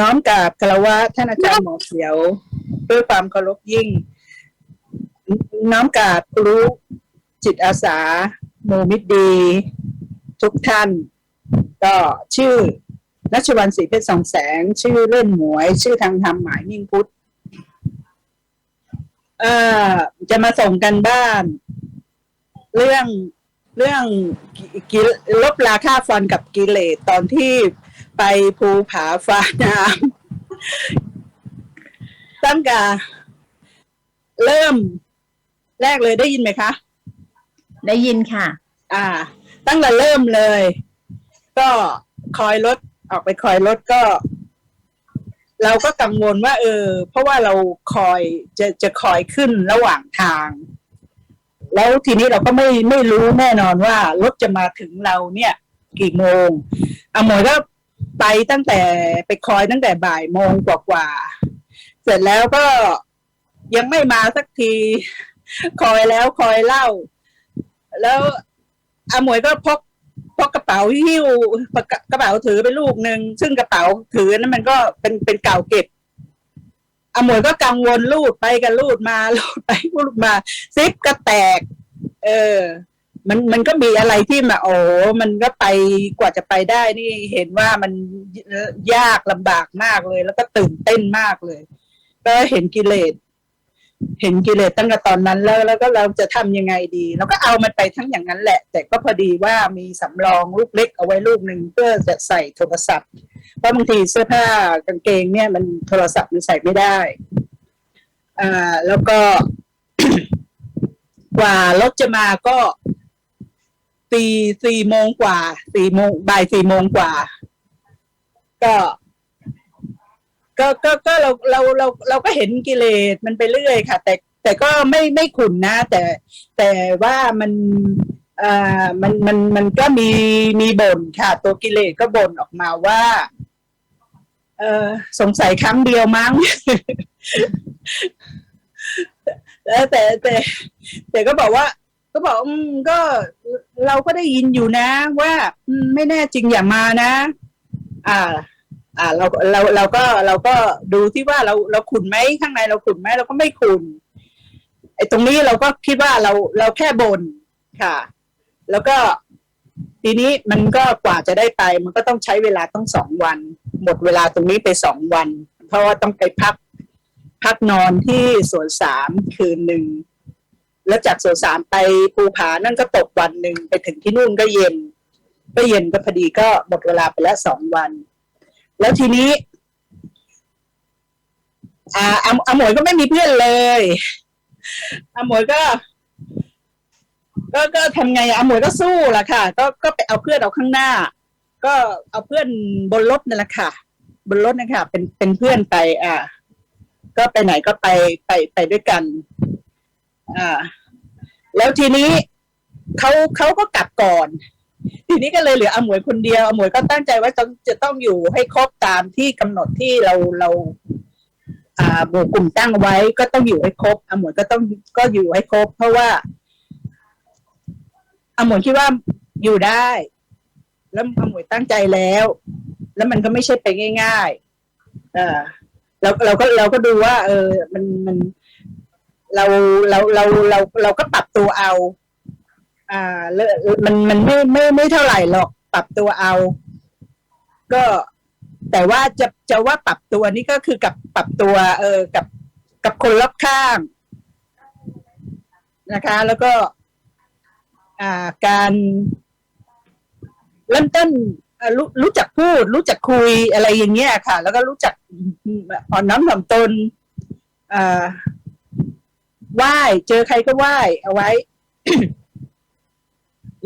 น้อมกราบคารวะท่านอาจารย์หมอเขียวด้วยความเคารพยิ่ง น้อมกราบครูจิตอาสาโมมิตรดี ทุกท่าน ก็ชื่อนัชวันศรีเพชรสองแสง ชื่อเล่นหมวย ชื่อทางธรรมหมายมิ่งพุทธเอ่อจะมาส่งกันบ้าน เรื่องเรื่องกิลบราค่าฟันกับกิเลสตอนที่ ไปภูผาฟ้าน้ำตั้งแต่เริ่ม แรกเลยได้ยินไหมคะ ได้ยินค่ะ อ่า ตั้งแต่เริ่มเลย ก็คอยรถออกไปคอยรถก็ เราก็กังวลว่า เออ เพราะว่าเราคอยจะจะคอยขึ้นระหว่างทาง แล้วทีนี้เราก็ไม่ไม่รู้แน่นอนว่ารถจะมาถึงเราเนี่ย กี่โมงอาหมวยก็ ไปตั้งแต่ไปคอยตั้งแต่บ่ายโมงกว่าๆเสร็จแล้วก็ยังไม่มาสักที คอยแล้วคอยเล่า แล้วอาหมวยก็พกพกกระเป๋าหิ้วกระเป๋าถือไปลูกหนึ่งซึ่งกระเป๋าถือนั้นมันก็เป็นเป็นเก่าเก็บอาหมวยก็กังวลลูดไปกันลูดมาลูดไปลูดมาซิปก็แตก เออ มันมันก็มีอะไรที่มาโอ้มันก็ไปกว่าจะไปได้นี่เห็นว่ามันยากลำบากมากเลย แล้วก็ตื่นเต้นมากเลย ก็เห็นกิเลสเห็นกิเลสตั้งแต่ตอนนั้นแล้ว แล้วก็เราจะทำยังไงดีเราก็เอามันไปทั้งอย่างนั้นแหละ แต่ก็พอดีว่ามีสำรองลูกเล็กเอาไว้ลูกหนึ่งเพื่อจะใส่โทรศัพท์ เพราะบางทีเสื้อผ้ากางเกงเนี่ย มันโทรศัพท์มันใส่ไม่ได้ อ่าแล้วก็ กว่ารถจะมาก็ ตีสี่โมงกว่าสี่โมงบ่ายสี่โมงกว่า ก็ก็ก็ก็เราเราเราเราก็เห็นกิเลสมันไปเรื่อยค่ะ แต่แต่ก็ไม่ไม่ขุนนะ แต่แต่ว่ามันเอ่อมันมันมันก็มีมีบ่นค่ะ ตัวกิเลสก็บ่นออกมาว่า เออสงสัยครั้งเดียวมั้งแล้วแต่แต่แต่ก็บอกว่า ก็บอกอืมก็เราก็ได้ยินอยู่นะ ว่าอืมไม่แน่จริงอย่ามานะ อ่า อ่า เราเราเราก็เราก็ดูที่ว่าเราเราขุนไหมข้างในเราขุนไหมเราก็ไม่ขุนไอ้ตรงนี้เราก็คิดว่าเราเราแค่บนค่ะ แล้วก็ทีนี้มันก็กว่าจะได้ไป มันก็ต้องใช้เวลาต้องสองวัน หมดเวลาตรงนี้ไปสองวัน เพราะว่าต้องไปพัก พักนอนที่สวนสามคืนหนึ่ง แล้วจากสวนสามไปภูผานั่นก็ตกวันหนึ่งไปถึงที่นู่นก็เย็น ก็เย็นก็พอดีก็หมดเวลาไปแล้วสองวัน แล้วทีนี้ อ่าอาอาหมวยก็ไม่มีเพื่อนเลยอาหมวยก็ ก็ก็ทำไงอะอาหมวยก็สู้ล่ะค่ะ ก็ก็ไปเอาเพื่อนเอาข้างหน้า ก็เอาเพื่อนบนรถนั่นแหละค่ะ บนรถนะคะเป็นเป็นเพื่อนไป อ่า ก็ไปไหนก็ไปไปไปด้วยกัน อ่า แล้วทีนี้เขาเขาก็กลับก่อน ทีนี้ก็เลยเหลืออาหมวยคนเดียวอาหมวยก็ตั้งใจว่าจะจะต้องอยู่ให้ครบตามที่กำหนดที่เราเราอ่าหมู่กลุ่มตั้งไว้ก็ต้องอยู่ให้ครบอาหมวยก็ต้องก็อยู่ให้ครบ เพราะว่าอาหมวยคิดว่าอยู่ได้ แล้วอาหมวยตั้งใจแล้ว แล้วมันก็ไม่ใช่ไปง่ายๆเออเราเราก็เราก็ดูว่า เออ มันมัน เราเราเราเราเราก็ปรับตัวเอา อ่าเลมันมันไม่ไม่ไม่เท่าไหร่หรอก ปรับตัวเอา ก็แต่ว่าจะจะว่าปรับตัวนี่ก็คือกับปรับตัว เออกับกับคนรอบข้างนะคะ แล้วก็อ่าการเริ่มต้นอ่ารู้รู้จักพูด รู้จักคุยอะไรอย่างเงี้ยค่ะ แล้วก็รู้จักอ่อนน้อมถ่อมตนอ่า ไหว้เจอใครก็ไหว้เอาไว้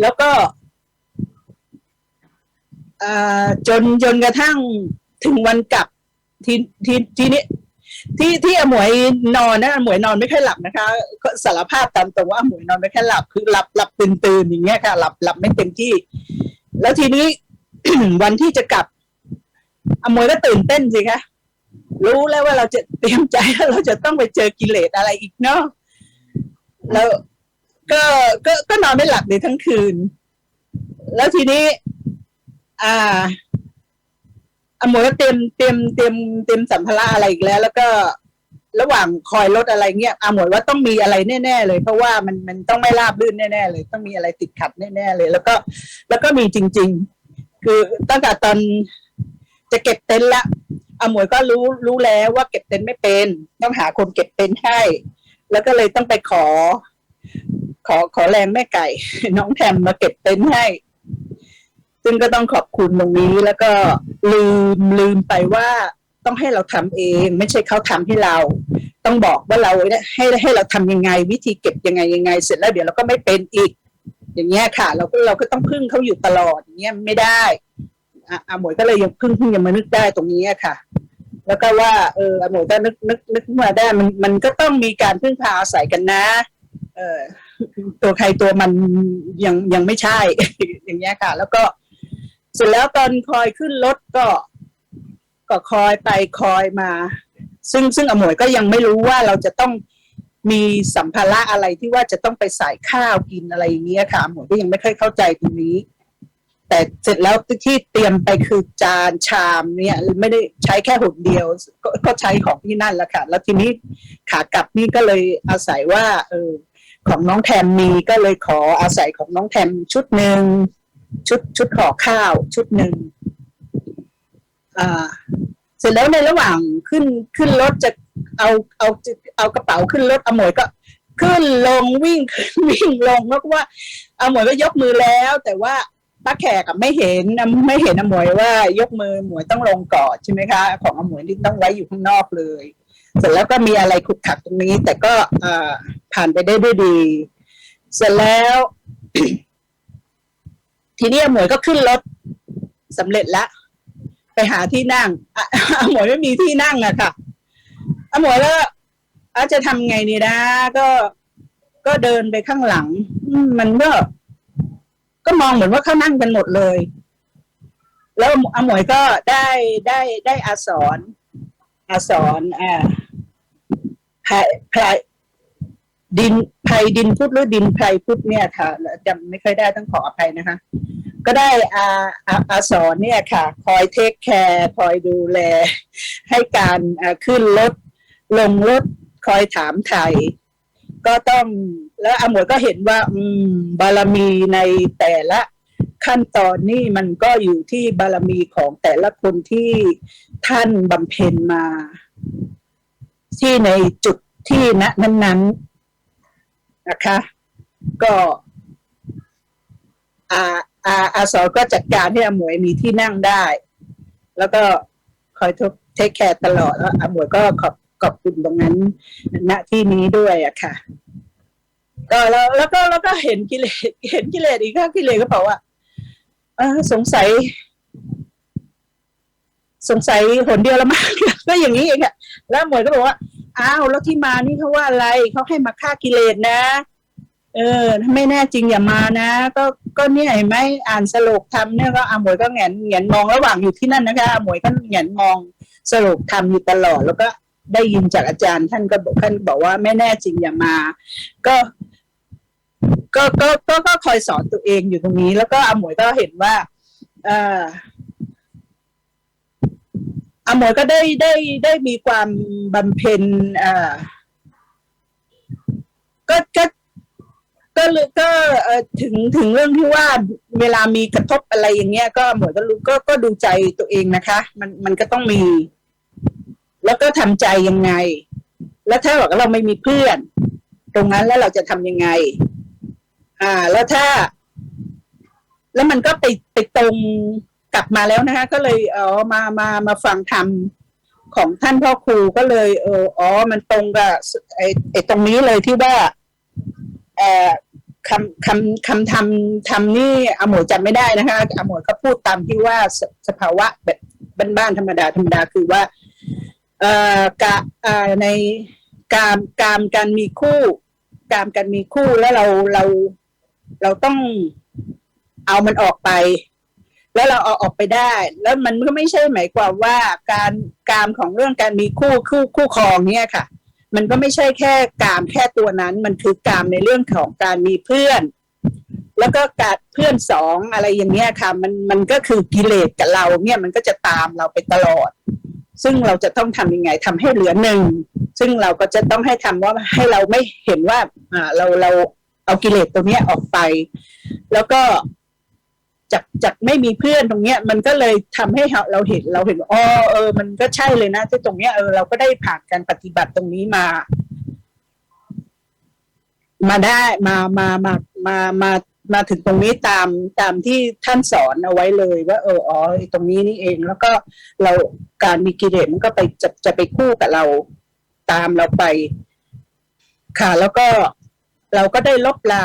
แล้วก็จนจนกระทั่งถึงวันกลับทีทีทีนี้ที่ที่อมวยนอนนะอมวยนอนไม่ค่อยหลับนะคะก็สารภาพตามตรงว่าอมวยนอนไม่ค่อยหลับคือหลับหลับตื่นตื่นอย่างเงี้ยค่ะ หลับหลับไม่เต็มที่ แล้วทีนี้วันที่จะกลับอมวยก็ตื่นเต้นสิคะ รู้แล้วว่าเราจะเตรียมใจว่าเราจะต้องไปเจอกิเลสอะไรอีกเนาะแล้วก็ก็ก็นอนไม่หลับเลยทั้งคืน แล้วทีนี้ อ่าอาหมวยก็เตรียมเตรียมเตรียมเตรียมสัมภาระอะไรอีกแล้ว แล้วก็ระหว่างคอยรถอะไรเงี้ยอาหมวยว่าต้องมีอะไรแน่ๆเลย เพราะว่ามันมันต้องไม่ราบรื่นแน่ๆเลย ต้องมีอะไรติดขัดแน่ๆเลย แล้วก็ แล้วก็มีจริง ๆ คือตั้งแต่ตอนจะเก็บเต็นท์ละ อาหมวยก็รู้รู้แล้วว่าเก็บเต็นท์ไม่เป็น ต้องหาคนเก็บเต็นท์ให้ แล้วก็เลยต้องไปขอ ขอขอแรงแม่ไก่ น้องแทมมาเก็บเต็นท์ให้ ซึ่งก็ต้องขอบคุณตรงนี้แล้วก็ลืมลืมไปว่าต้องให้เราทำเอง ไม่ใช่เขาทำให้เรา ต้องบอกว่าเราให้ให้เราทำยังไง วิธีเก็บยังไงยังไง เสร็จแล้วเดี๋ยวเราก็ไม่เป็นอีก อย่างเงี้ยค่ะ เราก็เราก็ต้องพึ่งเขาอยู่ตลอดอย่างเงี้ยไม่ได้ อะอาหมวยก็เลยยังพึ่งเพิ่งยังมานึกได้ตรงนี้ค่ะ แล้วก็ว่าเอออาหมวยก็นึกนึกนึกมาได้มันมันก็ต้องมีการพึ่งพาอาศัยกันนะ เออตัวใครตัวมันยังยังไม่ใช่ อย่างเงี้ยค่ะ แล้วก็เสร็จแล้วตอนคอยขึ้นรถก็ ก็คอยไปคอยมา ซึ่งซึ่งอมวยก็ยังไม่รู้ว่าเราจะต้องมีสัมภาระอะไรที่ว่าจะต้องไปใส่ข้าวกินอะไรอย่างเงี้ยค่ะอมวยก็ยังไม่ค่อยเข้าใจตรงนี้ แต่เสร็จแล้วที่เตรียมไปคือจานชามเนี่ยไม่ได้ใช้แค่หนเดียวกก็ใช้ของที่นั่นละค่ะ แล้วทีนี้ขากลับนี่ก็เลยอาศัยว่าเออของน้องแทมมีก็เลยขออาศัยของน้องแทมชุดหนึ่งชุดชุดห่อข้าวชุดหนึ่งอ่าเสร็จแล้วในระหว่างขึ้นขึ้นรถจะเอาเอาเอากระเป๋าขึ้นรถอมวยก็ขึ้นลงวิ่งขึ้นวิ่งลงแล้วก็ว่าอาหมวยก็ยกมือแล้ว แต่ว่า ป้าแขกไม่เห็นไม่เห็นอาหมวยว่ายกมือหมวยต้องลงกอนใช่ไหมคะ ของอาหมวยนี่ต้องไว้อยู่ข้างนอกเลย เสร็จแล้วก็มีอะไรขุกขักตรงนี้ แต่ก็ผ่านไปได้ด้วยดี เสร็จแล้ว ทีนี้อาหมวยก็ขึ้นรถสำเร็จแล้วไปหาที่นั่งอะอาหมวยไม่มีที่นั่งอะค่ะอาหมวยแล้วอาจะทำไงนี่นะ ก็ก็เดินไปข้างหลังมมันก็ ก็มองเหมือนว่าเขานั่งกันหมดเลย แล้วอาหมวยก็ได้ได้ได้อาสอนอาสอนอ่าไพไพดินไพดินพุทธหรือดินไพรพุทธเนี่ยค่ะจำไม่ค่อยได้ต้องขออภัยนะคะ ก็ได้อาอาอาสอนเนี่ยค่ะ คอยเทคแคร์คอยดูแล ให้การขึ้นรถลงรถคอยถามไทย ก็ต้องแล้วอาหมวยก็เห็นว่า อืม บารมีในแต่ละขั้นตอนนี่มันก็อยู่ที่บารมีของแต่ละคนที่ท่านบำเพ็ญมา ที่ในจุดที่ณนั้นๆนะคะ ก็อาอาอาสอก็จัดการให้อาหมวยมีที่นั่งได้ แล้วก็คอยเทคแคร์ตลอดแล้วอาหมวยก็ขอบ ขอบคุณตรงนั้นณที่นี้ด้วยอะค่ะ ก็แล้วแล้วก็แล้วก็เห็นกิเลสเห็นกิเลสอีกค่ะกิเลสก็บอกว่าเออสงสัย สงสัยหนเดียวละมั้งก็อย่างนี้เองอะแล้วหมวยก็บอกว่าอ้าวแล้วที่มานี่เขาว่าอะไรเขาให้มาฆ่ากิเลสนะ เออถ้าไม่แน่จริงอย่ามานะ ก็ก็เนี่ยเห็นไหมอ่านสโลกธรรมเนี่ยก็อาหมวยก็แงนแงนมองระหว่างอยู่ที่นั่นนะคะอาหมวยก็แงนมองสโลกธรรมอยู่ตลอดแล้วก็ ได้ยินจากอาจารย์ ท่านก็บอกท่านบอกว่าไม่แน่จริงอย่ามา ก็ก็ก็ก็ก็คอยสอนตัวเองอยู่ตรงนี้ แล้วก็อาหมวยก็เห็นว่าเอออาหมวยก็ได้ได้ได้มีความบำเพ็ญเอ่อก็ก็ก็เลยก็ถึงถึงเรื่องที่ว่าเวลามีกระทบอะไรอย่างเงี้ย ก็หมวยก็รู้ก็ก็ดูใจตัวเองนะคะ มันมันก็ต้องมี แล้วก็ทำใจยังไง แล้วถ้าบอกว่าเราไม่มีเพื่อน ตรงนั้นแล้วเราจะทำยังไง อ่า แล้วถ้า แล้วมันก็ไปไปตรงกลับมาแล้วนะคะ ก็เลยเออมามามาฟังธรรมของท่านพ่อครูก็เลยเอออ๋อ มันตรงกับไอ้ไอ้ตรงนี้เลยที่ว่าเอ่อคำคำคำทำทำนี่อาหมวยจำไม่ได้นะคะอาหมวยก็พูดตามที่ว่าสสภาวะแบบบ้านๆธรรมดาธรรมดาคือว่า เอ่อกะเอ่อในการการการมีคู่ การการมีคู่แล้วเราเราเราต้องเอามันออกไป แล้วเราเอาออกไปได้ แล้วมันก็ไม่ใช่หมายความว่าการการของเรื่องการมีคู่คู่คู่ครองเนี่ยค่ะ มันก็ไม่ใช่แค่กามแค่ตัวนั้น มันคือกามในเรื่องของการมีเพื่อน แล้วก็กาดเพื่อนสองอะไรอย่างเงี้ยค่ะ มันมันก็คือกิเลสกับเราเนี่ยมันก็จะตามเราไปตลอด ซึ่งเราจะต้องทำยังไงทำให้เหลือหนึ่งซึ่งเราก็จะต้องให้ทำว่าให้เราไม่เห็นว่าอ่าเราเราเอากิเลสตัวเนี้ยออกไป แล้วก็จากจากไม่มีเพื่อนตรงเนี้ย มันก็เลยทำให้เราเห็นเราเห็นอ๋อเออ มันก็ใช่เลยนะที่ตรงเนี้ยเออเราก็ได้ผ่านการปฏิบัติตรงนี้มา มาได้มามามามามา มาถึงตรงนี้ตามตามที่ท่านสอนเอาไว้เลยว่าเอออ๋อตรงนี้นี่เอง แล้วก็เราการมีกิเลสมันก็ไปจะจะไปคู่กับเราตามเราไป ค่ะ แล้วก็เราก็ได้ลบลา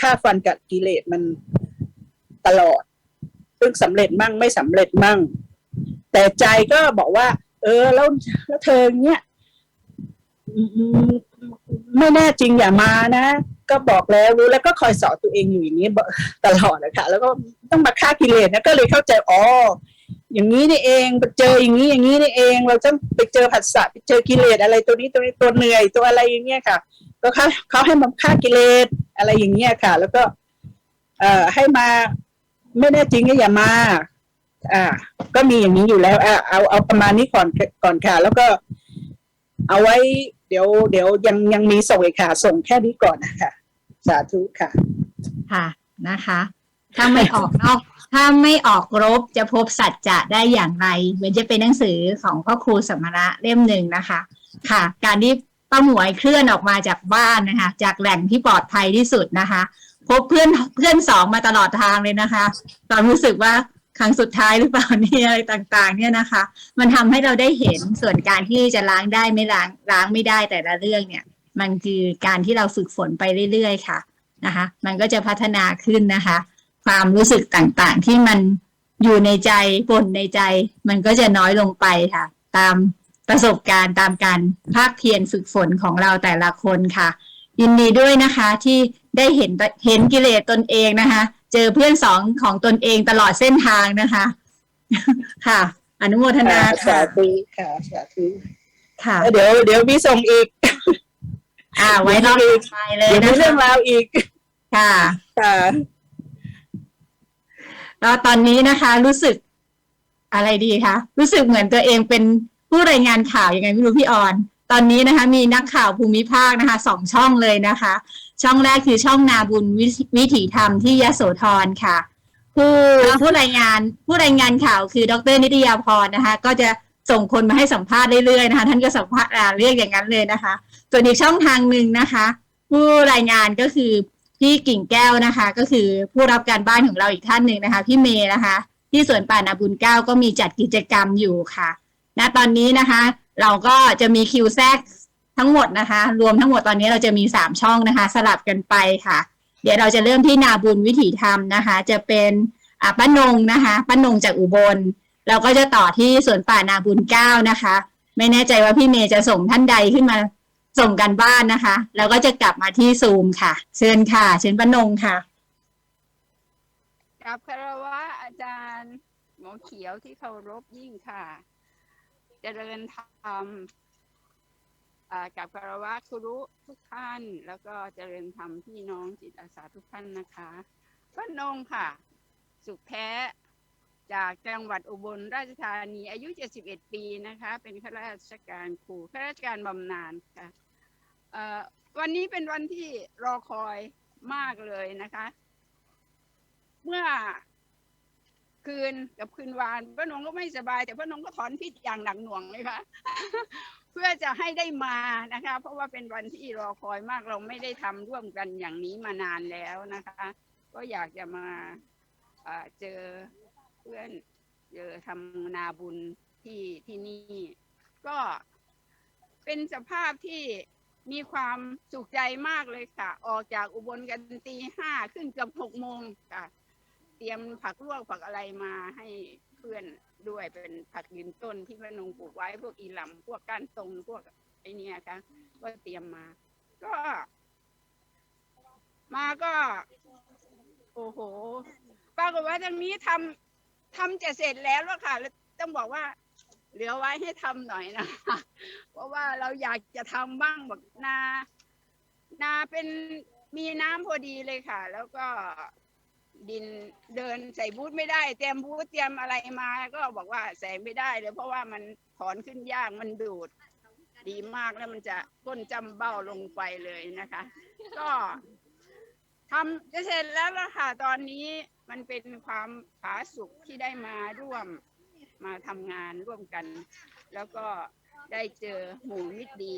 ค่าฟันกับกิเลสมันตลอด ซึ่งสำเร็จมั่งไม่สำเร็จมั่ง แต่ใจก็บอกว่า เออแล้วแล้วเธอเนี้ย ไม่แน่จริงอย่ามานะ ก็บอกแล้วรู้แล้วก็คอยสอนตัวเองอยู่อย่างนี้ตลอดนะคะแล้วก็ต้องมาฆ่ากิเลสนะก็เลยเข้าใจอ๋ออย่างนี้นี่เองเจออย่างนี้อย่างนี้นี่เอง เราจะไปเจอผัสสะไปเจอกิเลสอะไรตัวนี้ตัวนี้ตัวเหนื่อยตัวอะไรอย่างเงี้ยค่ะ ก็เขาเขาให้มาฆ่ากิเลสอะไรอย่างเงี้ยค่ะ แล้วก็ เอ่อให้มาไม่แน่จริงก็อย่ามา อ่า ก็มีอย่างนี้อยู่แล้วอะเอาเอาประมาณนี้ก่อนก่อนค่ะ แล้วก็เอาไว้ เดี๋ยวเดี๋ยวยังยังมีส่งอีกค่ะ ส่งแค่นี้ก่อนนะคะสาธุค่ะ ค่ะนะคะ ถ้าไม่ออกนอก ถ้าไม่ออกรบจะพบสัจจะได้อย่างไรเหมือนจะเป็นหนังสือของพ่อครูสมณะเล่มหนึ่งนะคะ ค่ะ การที่ป้าหมวยเคลื่อนออกมาจากบ้านนะคะ จากแหล่งที่ปลอดภัยที่สุดนะคะ พบเพื่อนเพื่อนสองมาตลอดทางเลยนะคะ ตอนรู้สึกว่า ครั้งสุดท้ายหรือเปล่าเนี่ยอะไรต่างๆ เนี่ยนะคะ มันทำให้เราได้เห็นส่วนการที่จะล้างได้ไม่ล้างล้างไม่ได้แต่ละเรื่องเนี่ย มันคือการที่เราฝึกฝนไปเรื่อยๆค่ะนะคะ มันก็จะพัฒนาขึ้นนะคะ ความรู้สึกต่างๆ ที่มันอยู่ในใจปนในใจ มันก็จะน้อยลงไปค่ะ ตามประสบการณ์ตามการภาคเพียรฝึกฝนของเราแต่ละคนค่ะ ยินดีด้วยนะคะที่ได้เห็นเห็นกิเลสตนเองนะคะ เจอเพื่อนสองของตนเองตลอดเส้นทางนะคะ ค่ะ อนุโมทนาสาค่ะธุค่ะสาธุค่ะ เดี๋ยวเดี๋ยวมีส่งอีก อ่า ไว้รอบต่อไปเลยเดี๋ยวมีนะเรื่องคะราวอีก ค่ะ ค่ะแล้วตอนนี้นะคะ รู้สึกอะไรดีคะรู้สึกเหมือนตัวเองเป็นผู้รายงานข่าวยังไงไม่รู้พี่ออน ตอนนี้นะคะมีนักข่าวภูมิภาคนะคะสองช่องเลยนะคะ ช่องแรกคือช่องนาบุญวิวิถีธรรมที่ยโสธรค่ะ ผู้ผู้รายงานผู้รายงานข่าวคือดรนิตยาพรนะคะ ก็จะส่งคนมาให้สัมภาษณ์เรื่อยๆนะคะท่านก็สัมภาษณ์อ่าเรียกอย่างนั้นเลยนะคะ ส่วนอีกช่องทางหนึ่งนะคะ ผู้รายงานก็คือพี่กิ่งแก้วนะคะ ก็คือผู้รับการบ้านของเราอีกท่านหนึ่งนะคะ พี่เมย์นะคะ ที่สวนป่านาบุญเก้าก็มีจัดกิจกรรมอยู่ค่ะณตอนนี้นะคะ เราก็จะมีคิวแทรกทั้งหมดนะคะ รวมทั้งหมดตอนนี้เราจะมีสามช่องนะคะ สลับกันไปค่ะ เดี๋ยวเราจะเริ่มที่นาบุญวิถีธรรมนะคะ จะเป็นป้านงนะคะป้านงจากอุบล เราก็จะต่อที่สวนป่านาบุญเก้านะคะ ไม่แน่ใจว่าพี่เมย์จะส่งท่านใดขึ้นมาส่งกันบ้านนะคะ แล้วก็จะกลับมาที่ซูมค่ะ เชิญค่ะ เชิญป้านงค่ะกับคารวะอาจารย์หมอเขียวที่เคารพยิ่งค่ะ เจริญธรรมกับคารวะครุทุกท่าน แล้วก็เจริญธรรมพี่น้องจิตอาสาทุกท่านนะคะป้านงค่ะ สุขแท้จากจังหวัดอุบลราชธานี อายุ 71 ปีนะคะ เป็นข้าราชการครูข้าราชการบำนาญค่ะวันนี้เป็นวันที่รอคอยมากเลยนะคะ เมื่อ คืนกับคืนวานป้านงก็ไม่สบาย แต่ป้านงก็ถอนพิษอย่างหนักหน่วงเลยค่ะเพื่อจะให้ได้มานะคะ เพราะว่าเป็นวันที่รอคอยมากเราไม่ได้ทำร่วมกันอย่างนี้มานานแล้วนะคะ ก็อยากจะมาเอ่อเจอเพื่อนเจอทำนาบุญที่ที่นี่ ก็เป็นสภาพที่มีความสุขใจมากเลยค่ะ ออกจากอุบลกันตีห้าขึ้นเกือบหกโมงค่ะ ตรียมผักลวกผักอะไรมาให้เพื่อนด้วยเป็นผักยืนต้นที่พระนงปลูกไว้พวกอีหลำพวกก้านตรงพวกไอเนี้ยค่ะก็เตรียมมา ก็ มาก็ โอ้โหปรากฏว่าทางนี้ทำทำจะเสร็จแล้วแล้วค่ะแล้วต้องบอกว่า เหลือไว้ให้ทำหน่อยนะคะเพราะว่าเราอยากจะทำบ้างแบบนา นาเป็นมีน้ำพอดีเลยค่ะ แล้วก็ ดินเดินใส่บูทไม่ได้เตรียมบูทเตรียมอะไรมา ก็บอกว่าใส่ไม่ได้เลยเพราะว่ามันถอนขึ้นยากมันดูด ดีมากแล้วมันจะก้นจำเบ้าลงไปเลยนะคะ ก็ทำจะเสร็จแล้วล่ะค่ะตอนนี้มันเป็นความผาสุกที่ได้มาร่วมมาทำงานร่วมกัน แล้วก็ได้เจอหมู่มิตรดี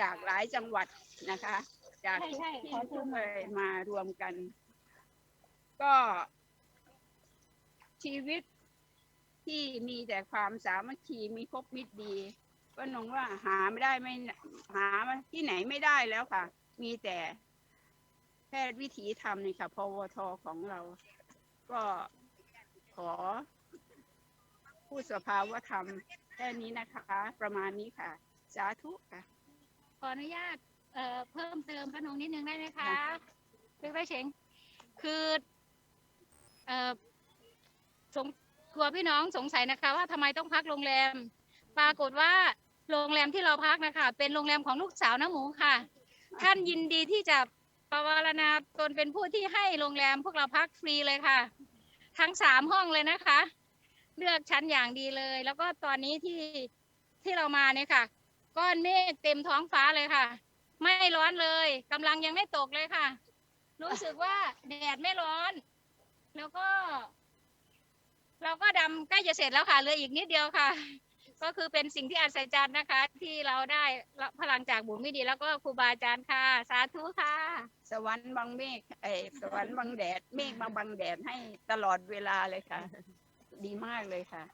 จากหลายจังหวัดนะคะ จากทุกที่ทุกเลยมารวมกัน ก็ชีวิตที่มีแต่ความสามัคคีมีครบมิตรดีก็นงว่าหาไม่ได้ไม่หาที่ไหนไม่ได้แล้วค่ะ มีแต่แพทย์วิถีธรรมนี่ค่ะ พวทของเรา ก็ขอพูดสภาวธรรมแค่นี้นะคะ ประมาณนี้ค่ะ สาธุค่ะ ขออนุญาตเอ่อเพิ่มเติมพนงนิดนึงได้ไหมคะค่ะเล็กๆเฉงคือ เอ่อสงกลัวพี่น้องสงสัยนะคะ ว่าทำไมต้องพักโรงแรม ปรากฏว่าโรงแรมที่เราพักนะคะ เป็นโรงแรมของลูกสาวน้าหมูค่ะ ท่านยินดีที่จะประวารณาตนเป็นผู้ที่ให้โรงแรมพวกเราพักฟรีเลยค่ะ ทั้งสามห้องเลยนะคะ เลือกชั้นอย่างดีเลย แล้วก็ตอนนี้ที่ที่เรามาเนี่ยค่ะก้อนเมฆเต็มท้องฟ้าเลยค่ะ ไม่ร้อนเลยกำลังยังไม่ตกเลยค่ะ รู้สึกว่าแดดไม่ร้อน แล้วก็ เราก็ดำใกล้จะเสร็จแล้วค่ะเหลืออีกนิดเดียวค่ะ ก็คือเป็นสิ่งที่อัศจรรย์นะคะ ที่เราได้รับพลังจากบุญไม่ดี แล้วก็ครูบาอาจารย์ค่ะ สาธุค่ะ สวรรค์บังเมฆเอยสวรรค์บังแดด เมฆบาบังแดดให้ตลอดเวลาเลยค่ะ ดีมากเลยค่ะ